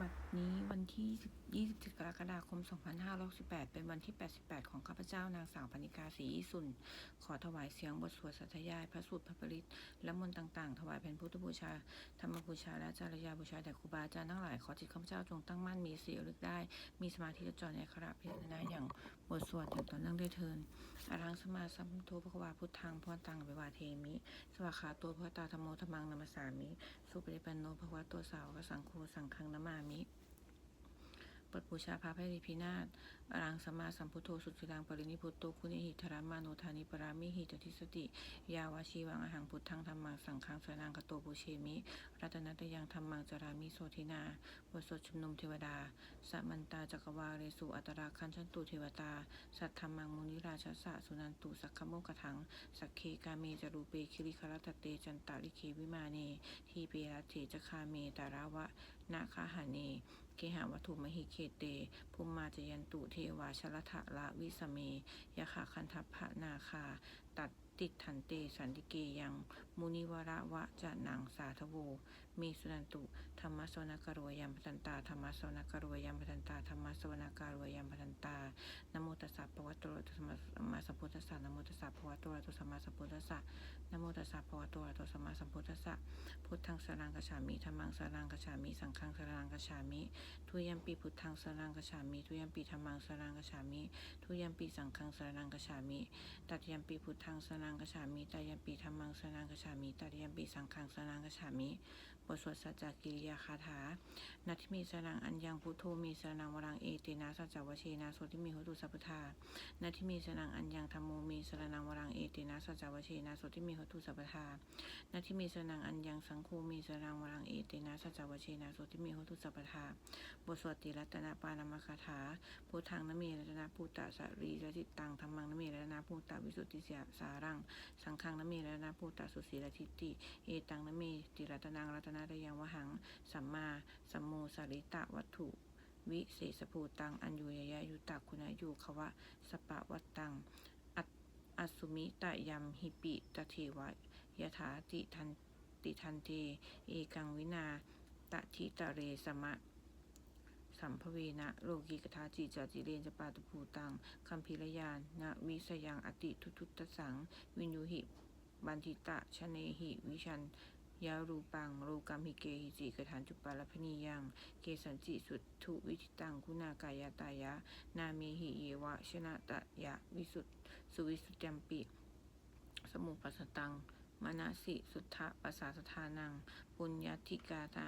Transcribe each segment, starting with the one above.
บัดนี้วันที่ 27 กรกฎาคม 2568 เป็นวันที่ 88 ของข้าพเจ้านางสาวพนิกาศรีอิสุน ขอถวายเสียงบทสวดสัทยาย พระสูตรพระปริตและมนต์ต่างๆ ถวายเป็นพุทธบูชา ธรรมบูชา และจารยาบูชาแด่ครูบาอาจารย์ทั้งหลาย ขอจิตข้าพเจ้าจงตั้งมั่นมีสีลึกได้ มีสมาธิจดจ่อในขระพิจารณาอย่างบทสวดอย่างต่อเนื่องด้เทินอารังสมาสัมพุทโธพระวาพุทธังพรตังเววาเทมิ สวาขาตัวพระตาธรรมโมธรรมังนัมสสามิ สุปริปันโนภควะตัวสาวกสังโฆสังฆังนามามิ ปิดบูชาพระไพรีพินาศอรังสมาสัมพุทโธสุจิรังปรินิพุตโตคุณิหิธรมานุธานิปรามิหิตติสติ ยาวาชีวังอหังพุทธังธรรมังสังฆังสนังกโตปุเชมิ รัตนตยังธรรมังจารามิโสทินาบทสวดชุมนุมเทวดาสัมันตาจักรวาเรสุอัตราคันชันตุเทวตา สัทธรรมังมุนิราชสะสุนันตุสักขโมกถัง สักเคกาเมจรูเปคิริคารตเตจันตาลิเควิมาเนทีเปรัตเถจคาเมตาราวะนาคาหาเน เกหาวัตถุมหิเคเตภูมิมาจยันตุเทวาชลทะละวิสเมยะขาคันทัพพะนาคา ตัดติดทันเตสันติเกยัง มุนิวระวะจะนังสาทโว มีสุนันตุธรรมสวนกโรยัมพันตาธรรมสวนกโรยัมพันตาธรรมสวนกโรยัมพันตานโมตัสสะภะวะโตอะระหะโตสัมมาสัมพุทธัสสะนโมตัสสะภะวะโตอะระหะโตสัมมาสัมพุทธัสสะนโมตัสสะภะวะโตอะระหะโตสัมมาสัมพุทธัสสะพุทธังสรังกัจฉามิธัมมังสรังกัจฉามิสังฆังสรังกัจฉามิทุยัมปีพุทธังสรังกัจฉามิทุยัมปีธัมมังสรังกัจฉามิทุยัมปีสังฆังสรังกัจฉามิตัดยัมปีพุทธังสรังกัจฉามิตัดยัมปีธัมมังสรังกัจฉามิตัดยัมปีสังฆังสรังกัจฉามิบทสวดสัจจกิริยาคาถา นัตถิมีสรังอัญญังพุทโธมีสรังวรังเอเตนะสัจจวเชนะโสติมีโหตุสัพพทานัตถิมีสรังอัญญังธรรมโมมีสรังวรังเอเตนะสัจจวเชนะโสติมีโหตุสัพพทานัตถิมีสรังอัญญังสังโฆมีสรังวรังเอเตนะสัจจวเชนะโสติมีโหตุสัพพทาบทสวดติรัตนปานามคาถาพุทธังนเมรัตนาภูตะสรีรติตังธรรมังนเมรัตนาภูตะวิสุทธิเสียสารัง สังฆังนเมรัตนาภูตะสุสีรทิตติเอตังนเมติรัตนังรัตนาดยังวหัง สัมมาสัมโมสริตะวัตถุ วิเศษภูตัง อัญยุยยะยุตักคุณายุขวะ สปะวัตตังอัสุมิตะยัมหิปิตเทวะยถาติทันติทันเตเอกังวินาตทิตะเรสมะสัมภเวนะโลกีกทาจิจจิเรนจปาตุภูตังคัมภีรยานนะวิสยังอติทุทุตสัง วินยูหิ บันทิตะชะเนหิ วิชัน ยารูปังโลกัมหิเกหิจิกฐานจุปาลพนียัง เกสันจิสุทธุวิทิตังคุณากายตายะ นาเมหิเยวะชนะตะยะวิสุทสุวิสุทธิมปิ สมุปัสตังมนาสิสุทธะปัสสาสทานัง ปุญญาธิกาตะ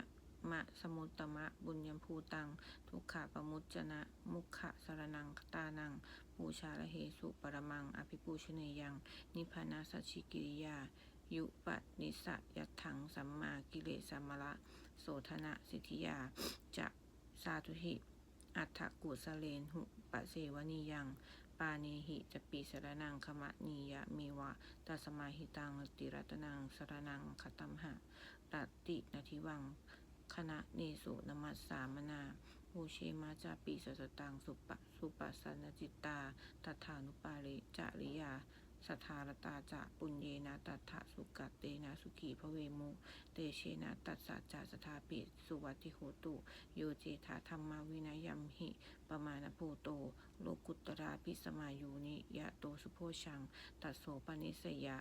มะสมุตตมะบุญญภูตัง ทุกขะปมุจจนะ มุขะสรนังคตานังบูชาละเหสุปรมัง อภิปูชเนยัง นิพพานาสัจฉิกิริยา ยุปนิสะยัตถังสัมมากิเลสัมละโสธนะสิทธิยาจะสาธุหิ อัฏฐกุสเลนหุปะเสวนียัง ปาเนหิจะปีสรนังขมะนียะมีวะตัสมาหิตังติรัตนังสรนังคตัมหะตัตตินาทิวังคณะเนสุนมัสสามนาภูเชมาจาปีสสตังสุปะสุปัสสนจิตตาตถานุปาริจาริยา สทธารตาจะปุญเยนะตัทะสุกัตเตนะสุขีพระเวมุเตเชนะตัสสะจาสถาปิสุวัติโหตุ โยเจธาธรรมาวินัยยมหิปมาณโพโต โลกุตราพิสมายุนิยะโตสุโพชัง ตัสโสปนิสยะ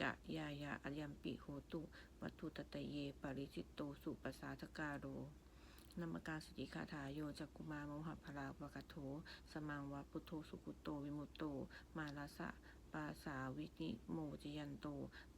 จะยายาอัญญัมปิโหตุ วัตุตตะเย ปริจิตโตสุปสาทกาโร นามการสติคาถาโยจักกุมารโมหะพลาวกโถสมังวะพุทโธสุกุโตวิมุตโต มาลาสะปาสาวินิโมจยันโต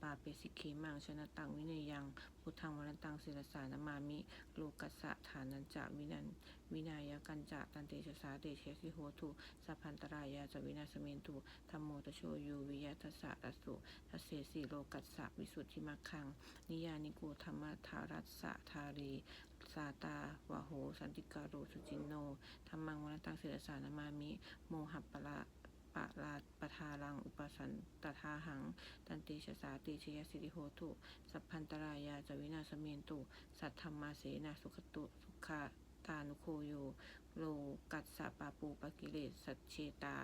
ปาเปสิกขีมังชนะตังวิเนยังพุทธังวรันตังศิลสานามามิโลกัสสะฐานันจะวินันวินายกันจะตันเตชะสาเตเชสิโหตุสัพพันตรายาจวินาสเมนตุธรรมโมตโชยูวิยทัสสะตัสสุทัสเสสีโลกัสสะวิสุทธิมัคคัง นิยานิโกธรรมทารัสสะทารี สาตาวะโห สันติการโรสุจินโนธรรมังวรตังศิลสานามามิ โมหัปปะละปะลาปทารัง อุปสันตทาหัง ตันติชะสาติชยสิริโหตุ สัพพันตรายาจวินาสเมนตุ สัทธรรมาเสนาสุขตุสุขะตานุโคโย โลกัสสะปาปูปะกิเลสสัจเชตา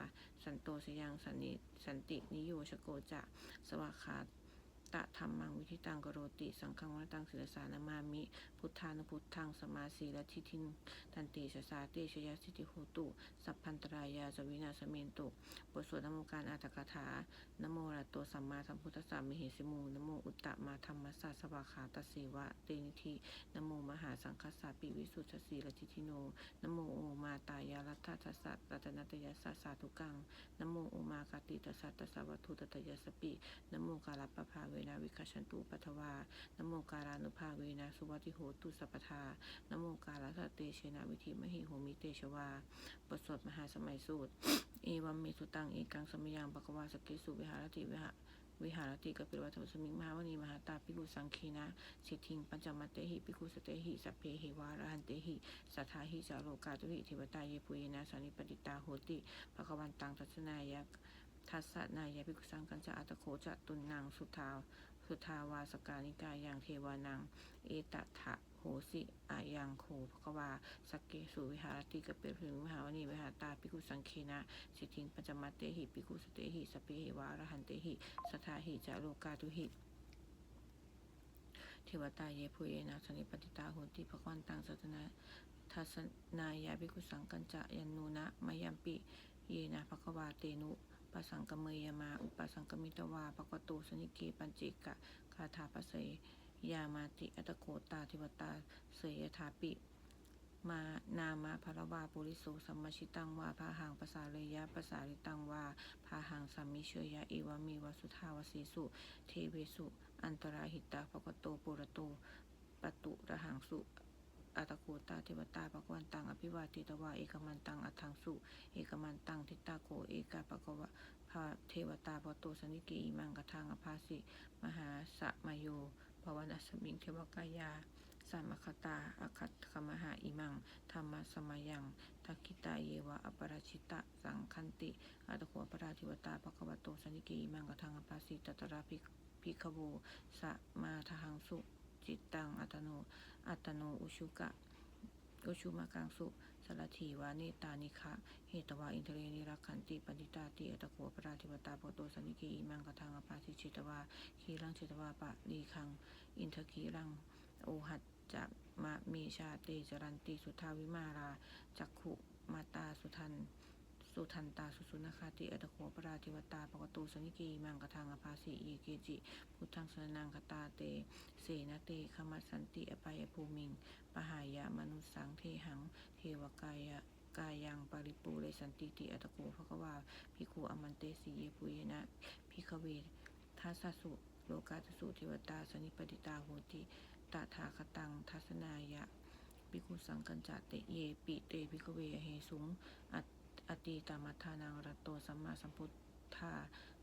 สันโตสยังสันนิสันตินิโยชโกจะ สวากขา ตะธรรมังวิธิตังกโรติ สังฆังวรตังศิลสานามามิ พุทธานุพุทธังสมาสีละทิทินทันติชสาเตชยสิทธิโหตุสัพพันตรายาสวินาสเมนตุบทสวดนโมการอาตกถานโมระโตสัมมาสัมพุทธัสสะมิเหสิมูนโมอุตตะมาธรรมสัสะสวาขาตสีวะเตนิธินโมมหาสังฆสาปิวิสุทธสีละทิทิโนนโมโอมาตายาลัทธทัสสะรัตนตยัสสะสาธุกังนโมโอมากติตัสสะตัสสะวัตุตตยัสสปินโมกาลปภาเวนาวิคัชชันตุปัทวานโมการานุภาเวนะสุวัติโหตุสัพพทานโมกาลสะเตเชนะวิธิมหิโหมิเตชวาบทสวดมหาสมัยสูตร เอวัมเมสุตังเอกังสมยังปะกวาสกเกสุวิหารติวิหาวิหารติกปิวัตถุสมิงมหาวณีมหาตาปิกุสังคีนะสิทิงปัญจมัตเตหิปิกุสเตหิสัพเพหิวาระหันเตหิสัทธาหิจาโลกาตุหิเทวตาเยปุเยนะสานิปติตาโหติภะควันตังทัศนายะ ทัสสะนายะปิกุสังกัญจะอัตโคจะตุนนางสุทาสุทาวาสกานิกายังเทวานัง เอตถะโหสิอายังโคภควาสกเกสุวิหารติกเปรพึงมหาวณีวิหารตาปิกุสังเคนะ สิทิงปัจมัตเตหิปิกุสเตหิสเพหิวารหันเตหิสทาหิจาโลกาตุหิเทวตาเยพุเยนะสนิปติตาโหติภควันตังสัตนะทัสนายาปิกุสังกัญจะยันนูนะมายัมปิ เยนะภควาเตนุ ปสังกเมยมา อุปสังกมิตวาปกตูสนิเกปัญจิกะคาถาปเสยยามาติอัตโกตาทิวตาเสยถาปิ มานามาภรวาปุริโสสัมมชิตังวาพาหังภาษาเลยะภาษาริตังวาพาหังสัมมิเชยะเอวามีวสุทาวสีสุ เทเวสุ อันตราหิตาภกโตปุระโตปตุระหังสุ อัตโกตาเทวตาปะกวันตังอภิวาติตวาเอกมันตังอัทังสุเอกมันตังทิตาโกเอกาปกวะพาเทวตาปโตสนิกีมังกทังอภาสิมหาสะมโยภวนาสมิงเทวกายาสามคตาอาคัตคมหาอิมัง ธรรมสมยังทักิตาเยวะอปราชิตะ สังคันติอัตโขปราธิวตาปะคะวะโตสนิกอิมังกทังอปาสิตตระภิกภิกขโวสะมาทหังสุ จิตตัง อัตโน อัตโน อุชุกะ อุชุมากังสุสารถีวาเนตานิคะเหตวาอินทเรนิรักขันติปณิตาติอัตโขปราธิวตาปโตสนิเกอิมังกทังอปาสิจิตวาคีรังจิตวาปะลีคัง อินทกีรัง โอหัตจะมะมีชาเตจรันติสุทาวิมาราจักขุมาตาสุทัน สุทันตาสุสุนคาติอัตโขปราธิวตาปกตูสนิกีมังกทังอภาสีเยเกจิ พุทธังสรนังคตาเต เสนเตขมัสสันติอปายภูมิง ปหายะมนุสังเทหัง เทวกายะกายังปริปูเรสันติติอัตโขภควาภิกขุอมันเตสีเยปุยนะภิกขเวทัสสสุโลกาตสุเทวตาสนิปติตาโหติตถาคตังทัศนายะภิกขุสังกัญจเตเยปิเตภิกขเวเหสุงอัต อติตามัทานังรัตโตสัมมาสัมพุทธา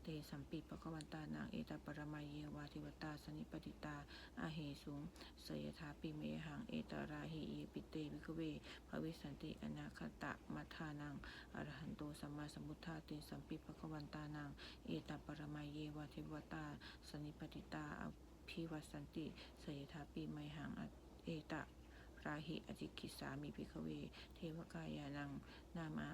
เตสัมปิปะคะวันตานังเอตปรมาเยวาทิวตาสนิปติตาอาเหสุงเสยถาปิเมหังเอตราหิเยปิเตภิกเวภวิสันติอนาคตะมัทานังอรหันโตสัมมาสัมพุทธาเตสัมปิปะคะวันตานังเอตปรมาเยวาทิวตาสนิปติตาพิวัสสันติเสยถาปีไมหังเอตะราหิอจิกิสามิพิกเว เทวกายานังนามา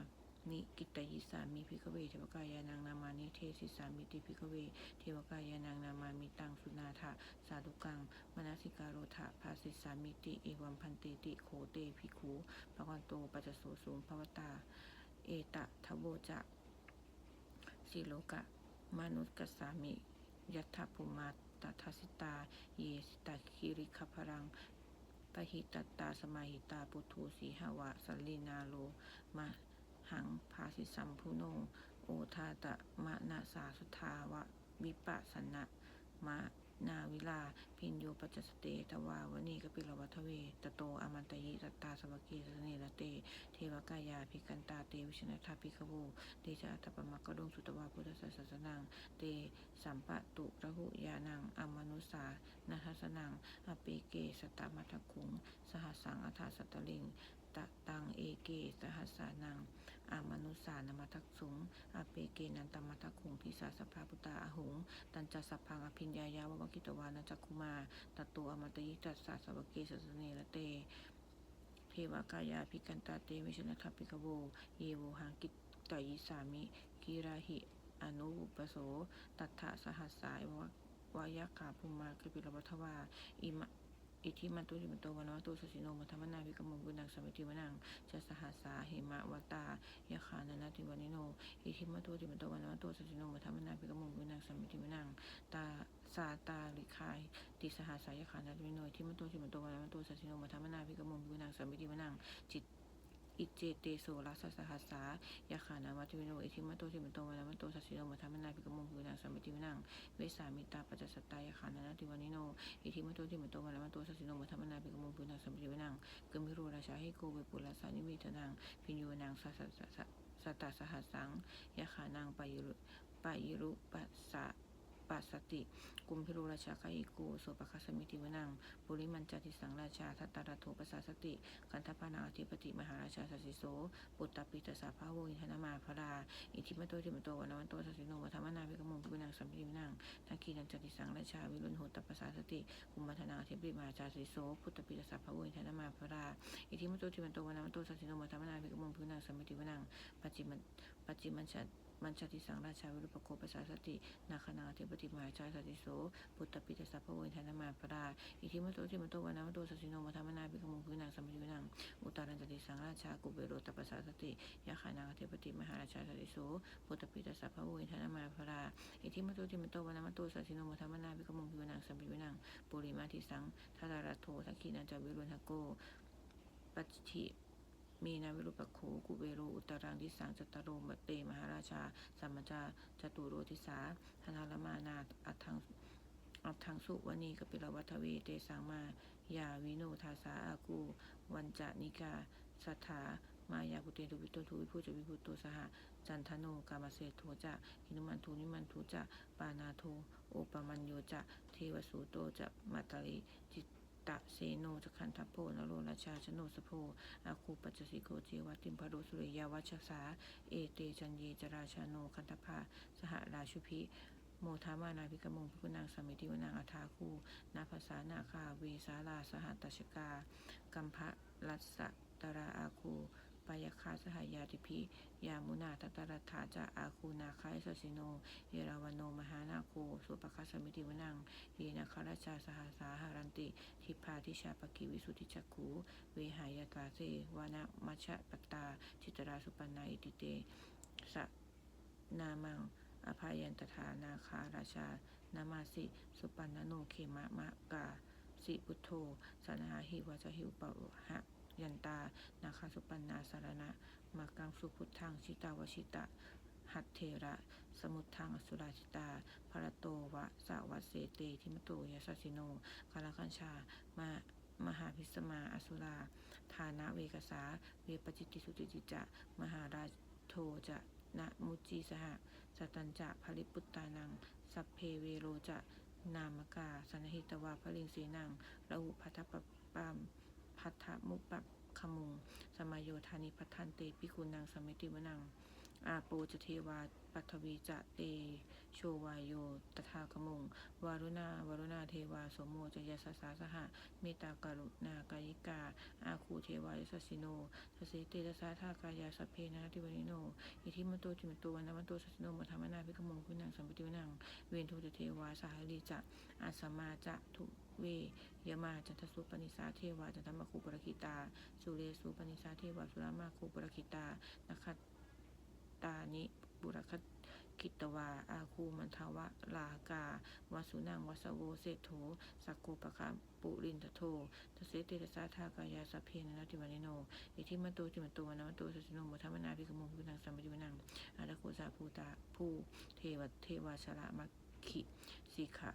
นิกิตยิสามิพิกเวเทวกายานังนามานิเทศิสามิติพิกเว เทวกายานังนามามิตังสุนาถะสาธุกังมนสิการโรธะภาสิสามิติเอวัมพันเตติโคเตภิกขุปะกันโตปัจจโสสูงภวตา เอตะทโวจะสิโลกะมนุสกสามิยัตถภูมาตทัสิตา เยสิตาคิริคพรังปหิตตาสมาหิตาปุถุสีหวะสลินาโลมะ หัง ภาสิสัมพุโน โอทาตะมะนาสาสุทาวะ วิปัสสนะมะนาวิลา พินโยปัจจสเตทวาวนีกปิลวัทเวตโตอมันตยิตตาสวกีสเนระเต เทวกายาภิกันตาเตวิชนะทาภิกขโวเดชะอัตตปมะกะดงสุตวาพุทธศาสนัง เตสัมปะตุระหุยานังอมนุสานาทัสนังอเปเกสตามัทคุง สหสสังอัฏฐสัตตลิง ตะตังเอเกสหัสานังอามนุสานมัทักสุงอเปเกนันตมัทักขุงทิสาสภาพุตาอหุง ตันจัสพังอภิญญายาววกิตวานาจักคุมาตตโตอมตยิตัสสะสวเกสสเนระเตเทวกายาภิกันตาเตวิชนะทัพพิกโวเยโวหังกิตตยิสามิกิราหิอนุปโส ตัทธะสหัสสายวะวายาขาภูมากปิลวัทวาอิมะ อิทิมันตุจิมันโตวันวัตุสสิโนมัทมนาวิกมงกุนังสมิติวนังจะสหัสสาเหมะวตายะขานันาติวานิโนอิทิมันตุจิมันโตวันวัตุสสิโนมัทมนาวิกมงกุนังสมิติวนังตาสาตาลิคายติสหัสสายะขานันติวิโนอิทิมันตุจิมันโตวันวัตุสสิโนมัทมนาวิกมงกุนังสมิติวนังจิต อิเจเตโสรัสสหัสสายาขานาวัติวิโนอิทิมะโตทิมะโตวานามัตโตสัสสิโนมัทมนาภิกมุงคุนังสัมมิติวินังเวสามิตาปัจจสตายาขานานาติวานิโนอิทิมะโตทิมะโตวานามัตโตสัสสิโนมัทมนาภิกมุงคุนังสัมมิติวินังเกมิโรราชาใหิโกเวปุลาสานิมิตนังพิญโยนังสัสสะสสตตสหัสสังยาขานังปายุรุปายุรุปัสสะ ปัสสติ กุมพิโรราชาคาอิโกโสปะคสมิติวนังปุริมันจติสังราชาทัตตาระโทปัสสสติกันทพนาอธิปติมหาราชาสัสสิโส ปุตตปิตสาภาโวอินทนามาพราอิทิมโตทิมโตวันวันโตสัสสิโนวัฒมนาภิกมงพินังสัมภินังทักขีนันจติสังราชาวิรุณโหตปัสสสติกุมมัทนาอธิปติมหาราชาสัสิโสปุตตปิตสาภาโวอินทนามาพราอิทิมโตทิมโตวันวันโตสัสสิโนวัฒมนาภิกมงพินังสัมภินังปัจจิมันปัจจิมันชัด มันชติสังราชาวิรุปโคปัสสาสตินาคนาอธิปติมหาราชาสัสสิโสปุตตปิตสาภาโวินทนามาพราอิทิมโตทิมโตวันวันโตสัสิโนวัฒมนาภิกมงพินังสัมภินังอุตารันติสังราชากุเบโรตปัสสาสติยาขานาเทปติมหาราชาสติโสปุตตปิตสัพพะโวินทนามาภราอิทิมโตติมโตวนามาโตสัสิโนมัทมนาภิกมงพิวนังสัมปิวนังปุริมาทิสังทัตาราโททักขีนันจาวิรุณหโกปัจฉิ มีนาวิรุปโคกุเบโรอุตรังทิสังจตโรมเตมหาราชาสัมมจาจตุโรทิสาธนาลมานาอัทังอัทังสุวณีกปิลวัทเวเตสังมายาวิโนทาสาอากู วันจานิกาสัทธามายากุเตตุวิโตทุวิภูจวิภูโตสหจันทโนกามเสโทจะหินุมันทูนิมันทูจะปานาโทโอปมัญโยจะเทวสูโตจะมัตตลิจิต ตะเสโนจะคันทัพโพนโรราชาชโนสโพอาคูปัจจสิโกจีวติมพรุสุริยาวัชสา เอเตจันเยจราชาโนคันทพาสหราชุพิโมทามานาภิกมงพิกุนางสมิติวนางอาทาคูนาภาษานาคาเวสาลาสหัตชกากัมภะรัสสะตราอาคู ปายคาสหายาติพิยามุนาตตรัฐาจะอาคูนาคายสสิโน เยราวโนมหานาโคสุปคัสสมิติวนังเยนาคาราชาสหาสาหารันติ ทิพาทิชาปกิวิสุทธิจักขูเวหายตาเสวานะมัชฌะปตตา จิตราสุปนาอิติเตสนามังอภัยันตถานาคาราชานามาสิ สุปันนโนเขมะมะกาสิพุทโธสนาหิวาจหิวปะหะ ยันตา นาคาสุปันนาสารณะมากังสุพุทธังชิตาวชิตะ หัตเทระ สมุทธังอสุราชิตาภระโตวะสาวัสเสเตทิมโตยาสสิโนกาลคัญชามามหาพิสมาอสุราฐานะเวกสา เวปจิติสุติจิจะ มหาราชโทจะนะมุจีสหสตัญจะภริปุตตานัง สัพเพเวโรจะ นามกา สนหิตวาพลิงสีนังระหุพัทธปปาม พัทธมุปปะขมุง สมายโยธานิพัทธันเตปิกุนังสมิติวนัง อาโปจเทวาปัทวีจะเตโชวายโยตถาคมุง วารุณาวารุณาเทวาสมโมจยสสาสหะเมตตากรุณากายิกา อาคูเทวายสสิโนทเสเตตสาธากายาสเพนาทิวนิโน อิทิมโตจิมโตวันมโตสสสิโนมัทมนาภิกมงคุนังสัมปติวนัง เวนทุจเทวาสหลีจะอาสมาจะทุ เวยมาจันทสุปนิสาเทวาจันทมคูปรคิตาสุเรสุปนิสาเทวาสุรามาคูปรคิตานคะตานิบุรคกิตวา อาคูมันทวะลากาวสุนังวสโวเศโธสักโกปะคะปุรินทโททเสเตตสาทากายาสเพนนาติวานิโนอิทิมันโตจิมันโตวันนมันโตสัสสิโมุทมนาภิกมุงพินังสัมปติวนังอาตะโคสาภูตาผู้เทวเทวาชระมัคคิสิขะ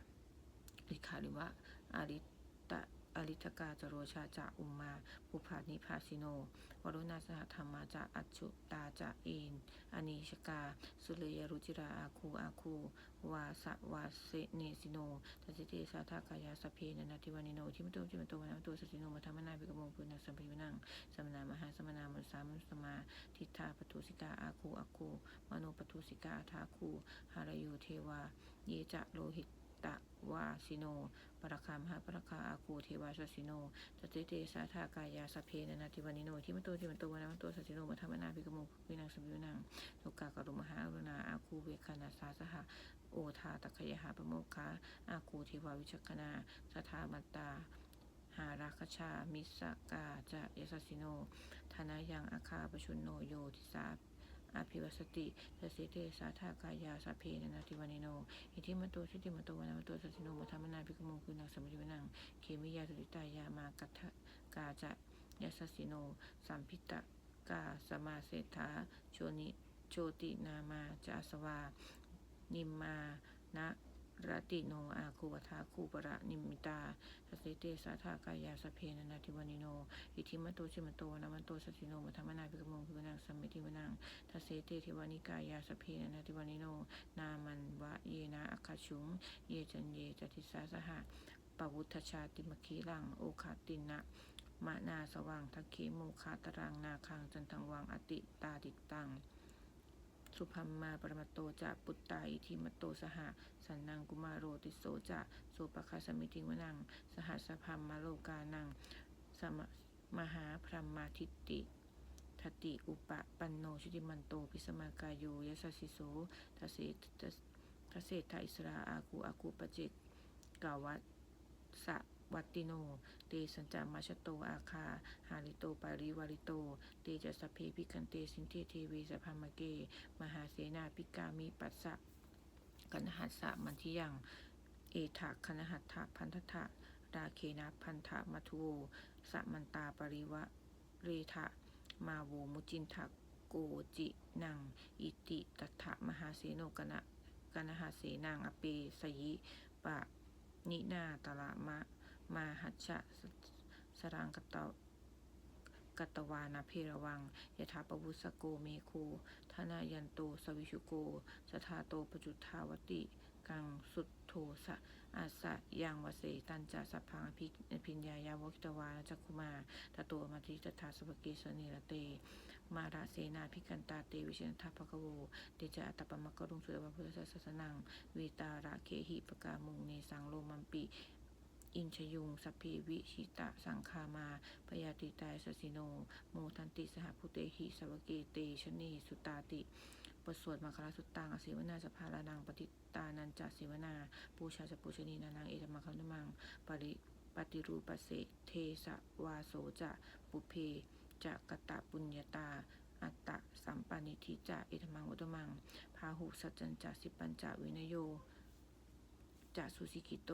ลิขาหรือว่า อาริตะอริตกาจโรชาจะอุมมาภูพานิพาสิโน วรุณาสหธรรมาจะอัจฉุตาจะเอนอนีชกา สุเลยรุจิราอาคูอาคู วาสวาเสเนสิโนทัจิเตสาทากายาสเพนนาทิวานิโน ทิมโตจิมโตวนาโตสสิโนมัทมนาภิกมงปุณัสัมปิวนังสมนามหาสมนามุสามุสมา ทิฏฐาปทุสิกาอาคูอาคู มโนปทุสิกาอาทาคู หารโยเทวา เยจะโลหิตตะ วาสิโน ปรคามหาปรคาอาคูเทวาสสิโนตติเตสาธากายาสพเพนนาติวานิโนทิมโตทิมโตวนามันตสัสสิโนมัทมนาภิกขโมวินังสมิวนังโลกากรุมหาอรุณาอาคูเวคานาสาสหะโอทาตะขยหาปโมคาอาคูเทวาวิชกนาสทามัตตาหาราคชา มิสกาจะยสสสิโนธนายังอาคาปชุนโนโยทิสา อภิวสติสสิเตสาธากายาสพเพนนาติวานิโน อิทิมโตชิติมโตวนาโตสัสสิโนมัทมนาภิกขโมคือนังสมุทิวนังเคมิยาสุติตายามากัตกาจะยสสสิโน สัมพิตะกาสมาเสธาโชนิโชตินามาจาสวา นิมมานะ รติโนอาคูวทาคูประ นิมิตาสสิเตสาธากายาสเพนนาทิวานิโน อิทิมโตชิมโตวนามันโตสัสสิโนมัทมนาภิกขโมคือนังสัมมิทิวนังทัสเสเตทิวานิกายาสเพนนาทิวานิโน นามันวะเยนะอัคคชุง เยจันเยจติสาสหะปวุฒชาติมคีลัง โอคาตินะมะนาสว่างทักขีโมคาตรังนาคังจันทังวังอติตาดิตัง สุพัมมาปรมตโตจะปุตตาอิทิมโตสหะสันนังกุมารโรติโสจะโสปคาสมิติวนัง สหัสพัมมาโลกานัง สมะมหาพรหมาทิติทติอุปปันโนชุติมันโตพิสมากายโยยสสสิโสทเสทเศทาอิสราอากูอากูปเจกกาวัตสะ วัตติโน เตสัญจามาชโตอาคา หาริโตปาริวาริโต เตจะสเพพิกันเตสินเทเทวีสพัมมะเก มหาเสนาพิกามิปัสสะกันหัสสะมันทิยังเอถาคณหัตถะพันธะราเคนะพันธะมัทโวสะมันตาปริวะเรทะมาโวมุจินทะโกจินัง อิติตัทธะมหาเสโนกนะกนหาเสนางอเปสยิปะนินาตละมะ มาหัชชะสสรังกตะกัตวานาเพระวังยถาปวุสโกเมโคธนายันโต สวิชุโก สทาโตปจุทาวติ กังสุดโทสะอาสะยังวเสตันจะสัพพังอภิพิญญายาวกิตวาจักคุมาตโตมาทิตถาสปเกสเนรเต มาราเสนาพิกันตาเตวิเชนทัพพะกโวเตจะอัตปมกรุงสุเอวะพุทธศาสนังวีตาระเคหิปกามุงเนสังโลมัมปิ อินชยุงสัพเพวิชิตะสังคามาพยาติตายสสิโน โมทันติสหพุเตหิสวเกเตชนีสุตาติบทสวดมังคลาสุตตังอสิวนาสภาลานังปฏิตานันจัสิวนา ปูชาจปูชนีนานังเอตมังคลนมังปริปฏิรูปเสเทสะวาโสจะปุเพจะกตะปุญญาตาอัตตะสัมปานิธิจะเอตมังอุตมังพาหุสัจจันจะสิปัญจวินโยจะสุสิกิโต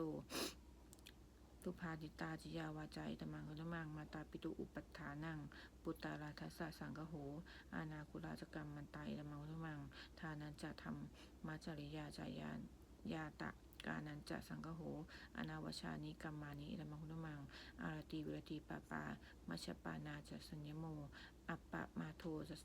ทุพาดิตาจิยาวาจาอิตมังคุนมังมาตาปิตุอุปัฏฐานังปุตตาราทัสสะสังกโห อานาคุราจกรรมมันตาอิตมังคุนมัง ทานันจะทำมาจริยาจายานยาตะกานันจะสังกโห อนาวชานิกรรมานิอิตมังคุนมัง อารติวิรติปาปามัชปานาจะสัญญโม อัปปะมาโทจะ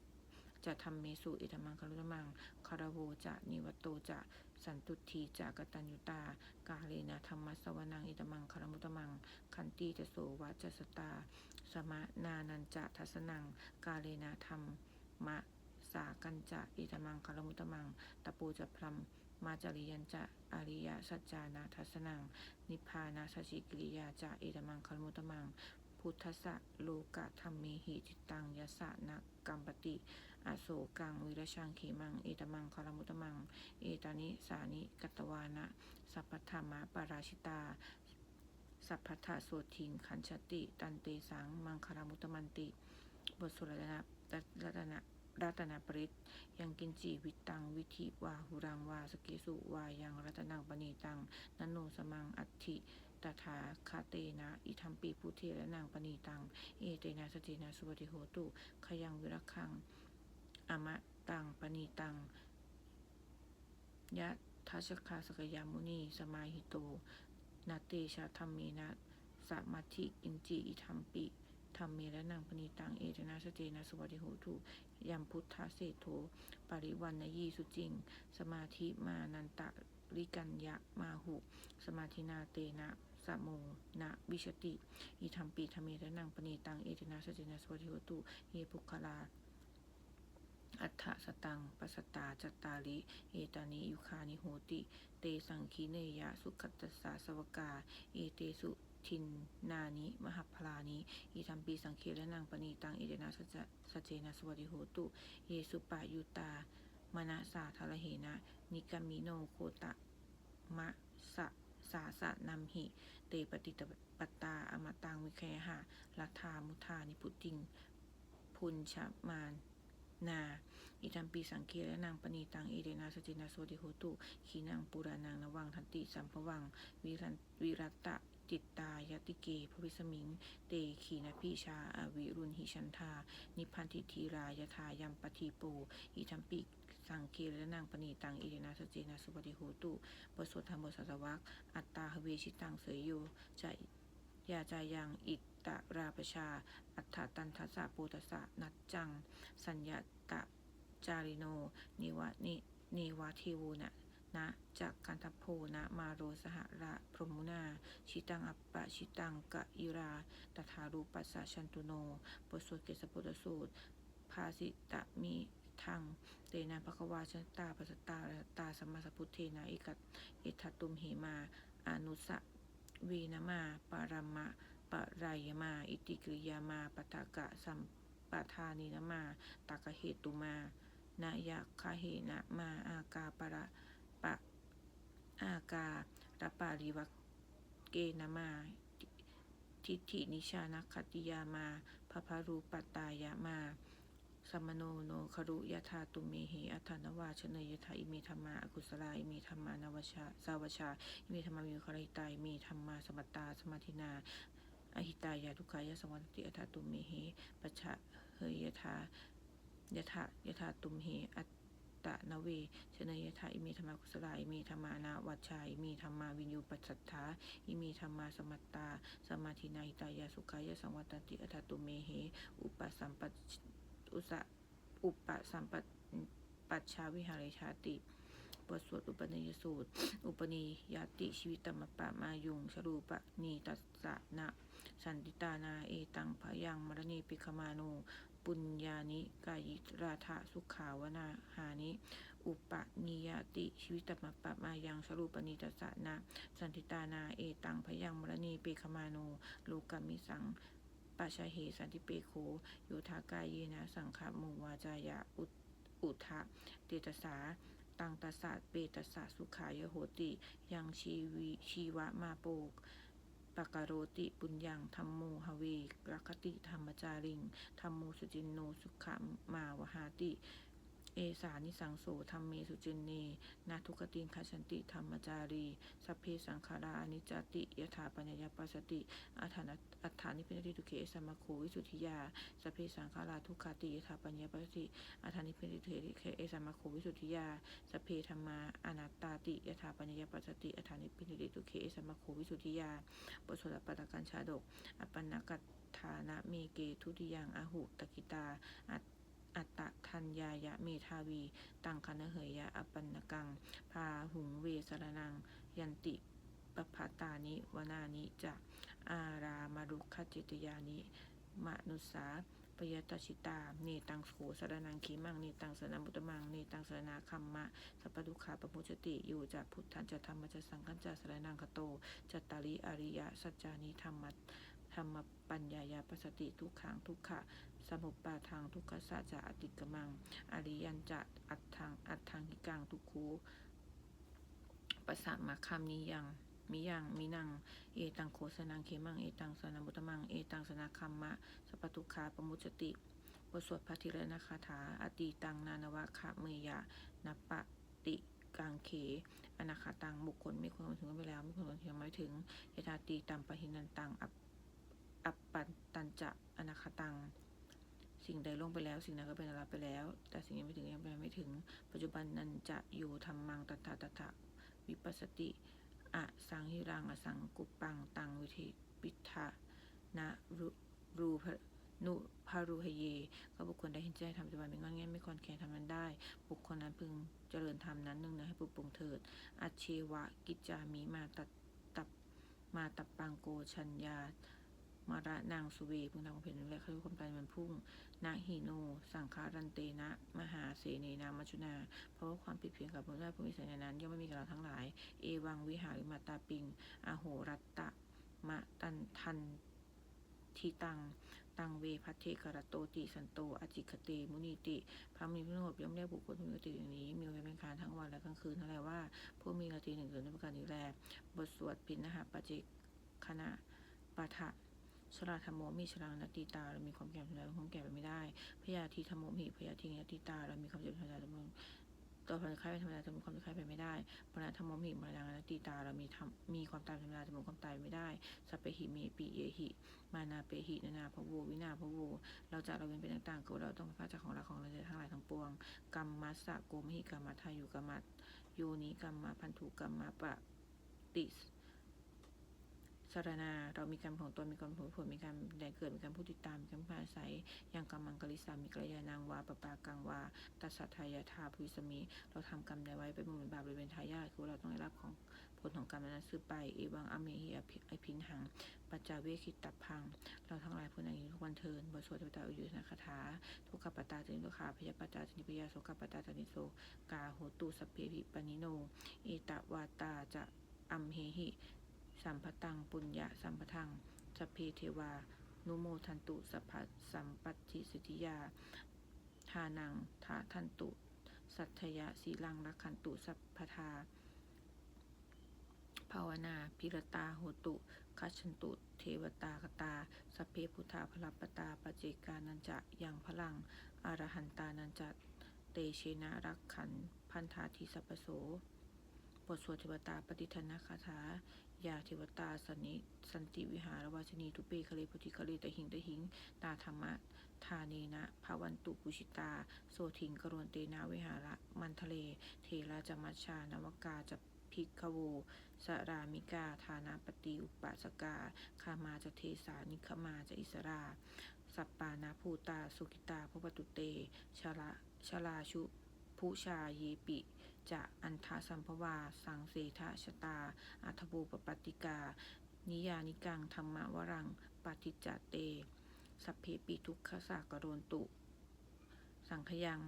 จะทำเมสุอิตมังคารุตมังคารโวจะนิวัตโตจะ สันตุทีจะกตัญญุตา กาเลนะธรรมสวนังอิตมังคารมุตมัง คันติจะโสวัจสตา สมะนานันจะทัสนัง กาเลนะธรรมมะสากันจะอิตมังคารมุตมัง ตะปูจะพลัมมาจริยันจะอริยสัจจานาทัสนัง นิพพานาสชิกิริยาจะอิตมังคารมุตมัง พุทธะโลกะธรรมเมหิจิตังยสะนะกัมปติ อโศกังวิรชังขีมัง เอตมังคารมุตมัง เอตานิสานิกัตวานะ สัพพธรรมะปราชิตา สัพพทะโสทิงขันชติ ตันเตสัง มังคารมุตมันติ บทสุรนะรัตนะรัตนปริตยังกินจีวิตังวิธิวาหุรังวาสเกสุวายังรัตนังปณีตังนันโนสมังอัติตถาคาเตนะ อิทัมปีพุทเทและนางปณีตัง เอเตนะสเตนะสุปฏิโหตุขยังวิรักขัง อมะตังปณีตังยะทัชคาสกยามุนี สมาหิโต นาเตชะธรรมเมนะสัมมาธิอินจีอิทัมปิธรรมเมและนางปณีตัง เอตนะสเตนะสุปฏิโหตุยัมพุทธเศรษโธปริวันนยีสุจิง สมาธิมานันตะริกัญญะมาหุ สมาธินาเตนะสะโมนะวิชติอิธรรมปีธรรมเมและนางปณีตัง เอตนะสเตนะสวัสดิโหตุเยปุคลา อัฏฐสตังปัสตาจัตตาลิเอตานิยุคานิโหติ เตสังคีเนยะสุขัตสสาสวกา เอเตสุทินนานิ มหัพลานิอีทัมปีสังเคและนางปณีตัง เอเดนาสจสเจนะสวัสดิโหตุ เยสุปายุตามนะสาทารเหนะ นิกามิโนโคตะมะสะสาสะนัมหิ เตปฏิตปตาอมตังวิเคหะลัทธามุทานิพุติง พุนชมาน นาอิทัมปีสังเคและนางปณีตังเอเดนาสจินาโสติโหตุขีนางปุรานางนวังทันติสัมภวังวิรันวิรัตตะจิตตายติเกภวิสมิง เตขีนพีชาอาวิรุณหิชันธา นิพันธิทีรายทายัมปทีโปอิทัมปิสังเคและนางปณีตังเอเดนาสเจนาสุปฏิโหตุปสวดธรรมบทสัตวักอัตตาหเวชิตังเสยโยใจยาจายังอิต ตราปชา อัฏฐตันทัสสะโปตัสะนัจจัง สัญญาตะจาริโน นิวะนินิวาเทโวนะนะจากกันทโพนะมาโรสหระพรหมุนา ชิตังอัปปะชิตังกะอิราตถารูปัสสะชันตุโนบทสวดเกสปุตสูตร ภาสิตะมีทังเตนะภควาชนตาปัสตาตาสัมมาสพุทเทนะเอกัตเอทัตุมเหมา อนุสะวีนามา ปารมะ ปรายมา อิติกริยามาปตากะสัมปทานินมาตากเหตุมานายะคาเหนะมาอากาปะระปะอากาตปาริวัเกนมา ทิฏฐินิชานัคติยามาพภารูปตตายามาสมโนโนครุยธาตุเมหิอัฏฐานวาชเนยธาอิเมธรรมาอกุศลาอิเมธรรมานวชาสาวชาอิเมธรรมามิคาริตาอิเมธรรมาสมัตตาสมาธินา อหิตายาทุกขายาสวัตติอัฏตุมเหปัจฉะเฮยยธายะถายะถาตุมเหอัตตะนเวชนยถาอิเมธรรมากุศลาอิเมธรรมานาวัชชาอิเมธรรมาวินยูปัสสัทธาอิเมธรรมาสมัตตา สมาธินาหิตายาสุขายาสังวัตติอัฏตุมเมเหอุปสัมปัอุสะอุปสัมปปัชชาวิหาริชาติ บทสวดอุปนิยสูตร อุปนิยติชีวิตตมปะมายุงชรูปะนีตัสสะนะสันติตานาเอตังพยังมรณีปิคมานูปุญญานิกายิราธาสุขาวนาหานิ อุปนิยติชีวิตตมปะมายังสรูปนิตัสสะนะสันติตานาเอตังพยังมรณีปิคมานูลูกามิสังปัชาเหสันติเปโคโยธากายเยนะสังขมุวาจายะอุอุทะเตตสา ตังตสาเปตสาสุขายโหติ ยังชีวิชีวะมาโปกปกโรติปุญญังธรรมโมหเวรัคติธรรมจาริงธรรมโมสุจินโนสุขมาวหาติ เอสานิสังโสธรรมเมสุจินเนนาทุกติงคชันติธรรมจารี สัพเพสังขารานิจจติยถาปัญญาปัสสติอัฐานะอัฐานิพินติทุเคสมะโควิสุทธิยา สัพเพสังขาราทุกขติยถาปัญญาปัสสติอัฐานิพินติทุเคเอสมะโควิสุทธิยา สัพเพธรรมาอนัตตาติยถาปัญญาปัสสติอัฐานิพินติทุเคเอสมะโควิสุทธิยาบทสวดปตกันชาดกอปันนกัตฐานะเมเกทุติยังอหุตกิตาอัต อัตตะทัญญายะเมทาวี ตังคณะเหยยะอปันนกัง พาหุงเวสรนัง ยันติปภาตานิวนานิจะอารามารุขจิตยานิมนุสาปยตชิตา เนตังโสสรนังขีมัง เนตังสนามุตมัง เนตังสนาคัมมะ สัพพุขาปมุจติ อยู่จากพุทธันจะธรรมจะสังคัญจะสรนังคโต จัตตาริอริยสัจจานิธรรมะ ธรรมปัญญายาปสติทุกขังทุกขะ สมุปปาทางทุกขสัจจะอติกมัง อริยันจะอัตถังอัตถังหิกังทุกคูปัสสะมาคำนี้ยังมิยังมินัง เอตังโคสนังเคมัง เอตังสนามุตมัง เอตังสนาคัมมะสัพพทุขาปมุจติบทสวดพระธิรนาคาถา อตีตังนานวะคะเมยะนปะติกังเข อนาคาตังบุคคลไม่ควรถึงไปแล้ว ไม่ควรถึงไม่ถึงยถาตีตัมปะหินันตังอัป อัปปันตันจะอนาคตัง สิ่งใดล่วงไปแล้ว สิ่งนั้นก็เป็นอรับไปแล้ว แต่สิ่งยังไม่ถึงยังไปไม่ถึง ปัจจุบันนั้นจะอยู่ธรรมังตถาตถะวิปัสสติอะสังหิรังอสังกุปปังตังวิธิวิทานะรูรูพนุพารุหเย ก็บุคคลได้เห็นใจทำปัจจุบันไม่งอนแง่ไม่คอนแคนทำนั้นได้ บุคคลนั้นพึงเจริญธรรมนั้นหนึ่งนะให้ปลุกปลงเถิดอัเชวะกิจจามีมาตัดตับมาตับปังโกชัญญา มาระนางสุเวพึงทำความเพียรและเขาด้วยความตายมันพุ่งนาหิโน สังคารันเตนะ มหาเสเนนามัจุนา เพราะว่าความผิดเพียงกับพระเจ้าผู้มีสัญญานั้นย่อมไม่มีกับเราทั้งหลาย เอวังวิหาริมาตาปิง อโหรัตตะมะตันทันทีตัง ตังเวพัทเทกรโตติสันโตอจิคเต มุนีติ พระมีพระนดย่อมเรียกบุคคลผู้มีกติอย่างนี้ มีไว้เป็นการทั้งวันและกลางคืนทั้งแลว่า ผู้มีกติหนึ่งเดือนด้วยประการนี้แลบทสวดพินนหปเจกคณะปะทะ ชราธรรมโมมีชรางนตีตา เรามีความแก่เป็นแล้วความแก่ไปไม่ได้ พยาธิธรรมโมหิพยาธินตีตา เรามีความเจ็บธรรมดาธรรมตัวพันไข้เป็นธรรมดาจะมีความไข้ไปไม่ได้ปณธรรมโมหิมรณงนตีตา เรามีทำมีความตายธรรมดาจะมีความตายไม่ได้ สัพเพหิเมปิเยหิ มานาเปหินานาพะโววินาพะโว เราจะเราเป็นเป็นต่างๆก็เราต้องพระจากของเราของเราทั้งหลายทั้งปวง กรรมมัสสะโกมหิกรรมทายุกรรมัตโยนิกรรมพันธุกรรมปะติส สารนาเรามีกรรมของตนมีกรรมของผลมีการแดงเกิดมีการผู้ติดตามมีการผู้อาศัยอย่างกรรมังกลิสามีกระยานางวาปปากังวาตัสสัทธายาธาภุสมี เราทำกรรมใดไว้เป็นบุญบาปหรือเป็นทายาทคือเราต้องได้รับของผลของกรรมนั้นซื้อไปเอวังอเมหิอภิอภินหัง ปัจจาเวคิตตับพัง เราทั้งหลายผู้นั้นทุกวันเทินบทสวดเทวตาอุยุทนาคาถาทุกขปตาจนิโลคาพยาปตาจนิปยาโสกปตาจนิโสกาโหตุสเพภิปนิโนเอตวาตาจะอัมเหหิ สัมปตังปุญญะสัมปทังสเพเทวา นุโมทันตุสัพพสัมปัติสิทธิยาทานังทาทันตุ สัทธยะสีลังรักขันตุสัพพทาภาวนาพิรตาโหตุคัชันตุ เทวตากตาสเพพุทธาพลปตาปเจกานันจะยังพลังอรหันตานันจะเตเชนะรักขันพันธาทิสัพพโสบทสวดเทวตาปฏิทนาคาถา ยาเทวตาสนิสันติวิหารวาชนีทุเปคะเลพุทธิคะเลตหิงตหิง ตาธรรมะทาเนนะภาวันตุปุชิตา โสถิงกรวนเตนาวิหาระมันทะเล เทราจมัชชานวกาจะพิกขโว สรามิกาทานาปฏิอุปาสกา คามาจะเทสานิคมาจะอิสรา สัปปานาภูตา สุกิตาภวตุเตชลาชลาชุ ผู้ชาเยปิ จะอันทาสัมภวา สังเสทชะตา อัทโบปปติกา นิยานิกังธรรมวรังปฏิจจเต สัพเพปิทุกขสากโรนตุ สังขยัง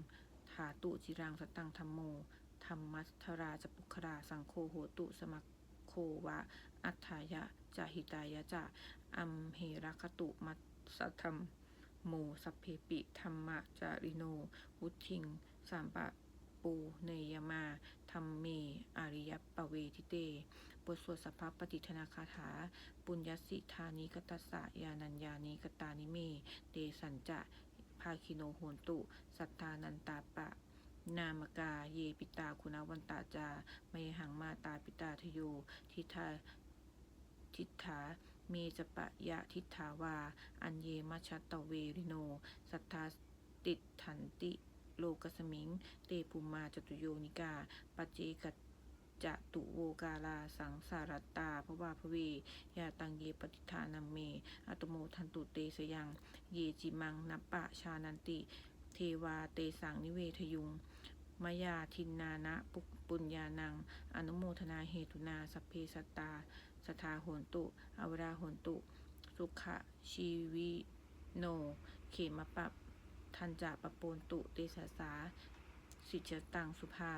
ถาตุจิรังสตังธรรมโม ธรรมัสทราจปุคราสังโฆโหตุสมัคโควะ อัฏฐายะจหิตายะจะอัมเหรคตุมัสสธรรมโมสัพเพปิธรรมะจาริโน วุทิงสามปะ ปูเนยมาธรรมเม อาริยปเวทิเต บทสวดสัพพปฏิทนาคาถา ปุญญสิทานิกตัสสะยานัญญานิกตานิเม เตสัญจะภาคิโนโหนตุ สัทธานันตาปะ นามกาเยปิตาคุณาวันตาจาเมหังมาตาปิตาทโยทิทาทิฐาเมจปะยะทิฐาวา อัญเยมัชชตเวริโน สัทธาติถันติ โลกสมิง เตปุมาจตุโยนิกาปัจเจกจะตุโวกาลาสังสารตตาภวาภเวยาตังเยปฏิทานัมเม อัตโมทันตุเตสยัง เยจิมังนัปปะชานันติ เทวาเตสังนิเวทยุงมายาทินนานะปุปุญญานัง อนุโมทนาเหตุนาสเพสตตาสทาโหนตุ อวราโหนตุ สุขะชีวิโน เขมปะ ทันจะปะโปนตุเตสาสา สิจตังสุภา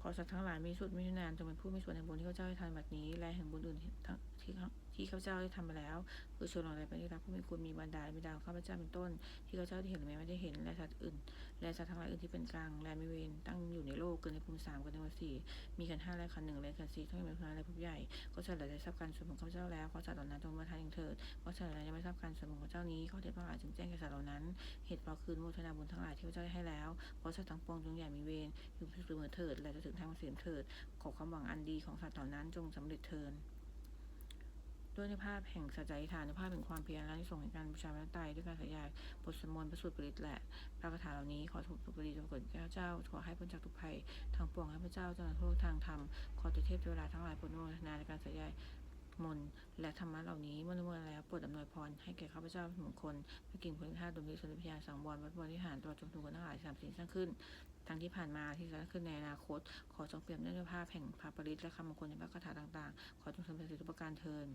ขอสัตว์ทั้งหลายมีสุดมีนานจงเป็นผู้มีส่วนในบุญที่เขาเจ้าให้ทานแบบนี้ และแห่งบุญอื่นที่ทั้งที่ข้า ที่ข้าพเจ้าได้ทำไปแล้วคือชนอะไรไปที่รักผู้มีคุณมีบรรดาบิดาข้าพเจ้าเป็นต้น ที่ข้าพเจ้าได้เห็นหรือไม่ได้เห็นและสัตว์อื่น และสัตว์ทั้งหลายอื่นที่เป็นกลางและไมีเวรตั้งอยู่ในโลกเกินในภูมิสามเกินในวันสี่มีขันห้าและขันหนึ่งและขันสี่ทั้งเป็นพระและผู้ใหญ่ก็สัตว์เหล่าใดทราบการส่วนของข้าพเจ้าแล้วขอสัตว์เหล่านั้นจงมาทานอย่างเถิดขอสัตว์เหล่านั้นไม่ทราบการส่วนของข้าพเจ้านี้ขอเทพทั้งหลายจึงแจ้งแก่สัตว์เหล่านั้นเหตุเพราะคืนโมทนาบุญทั้งหลายที่ข้าพเจ้าได้ให้แล้วขอสัตว์ทั้งปวงจงอย่ามีเวรอยู่เสมอเถิดและจะถึงทางเสียมเถิดขอความหวังอันดีของสัตว์เหล่านั้นจงสำเร็จเทิน ด้วยในภาพแห่งสัจจะอธิษฐานในภาพแห่งความเพียรและที่ส่งแห่งการบูชาพระไตรด้วยการสยายบทสมนต์พระสูตรปริตและพระคาถาเหล่านี้ขอถูกสุปริตจงเกิดแก่ข้าเจ้าขอให้พ้นจากทุกภัยทางปวงให้พระเจ้าเจริญโทษทางธรรมขอเทพเทวดาทั้งหลายโปรดอนุโมทนาในการสยายมนและธรรมะเหล่านี้มนิมนต์แล้วโปรดอำนวยพรให้แก่ข้าพเจ้ามงคลพระกิ่งพุทธทาสดวงฤทธิ์สุริพยานสังวรวัดบริหารตลอดจนถึงคนทั้งหลายสามสิ่งสร้างขึ้นทั้งที่ผ่านมาที่จะขึ้นในอนาคต ขอจงเปรียบเนื่องด้วยภาพแห่งพระปริตและคำมงคลในพระคาถาต่างๆ ขอจงสำเร็จทุกประการเทิน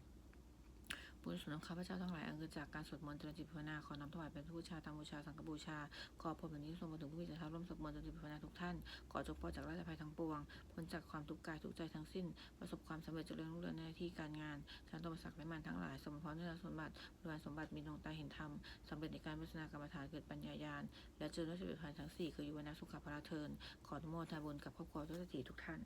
บุญส่วนของข้าพเจ้าทั้งหลายอันเกิดจากการสวดมนต์เจริญจิตภาวนาขอนำถวายเป็นผู้บูชาตังบูชาสังฆบูชา ขอผลวันนี้ส่งมาถึงผู้มีจิตศรัทธาร่วมสวดมนต์เจริญจิตภาวนาทุกท่าน ขอจงปลอดจากราชภัยทั้งปวง พ้นจากความทุกข์กายทุกใจทั้งสิ้น ประสบความสำเร็จเจริญรุ่งเรืองในที่การงานการต้องสักดิ์และมันทั้งหลาย สมพรเนื้อสมบัติบริวารสมบัติมีดวงตาเห็นธรรมสำเร็จในการพัฒนากรรมฐานเกิดปัญญายาณและเจริญด้วยสติปัฏฐานทั้งสี่คือยุวนาสุขภาระเทินขออนุโมทนาบุญกับครอบครัวทุกสติทุกท่าน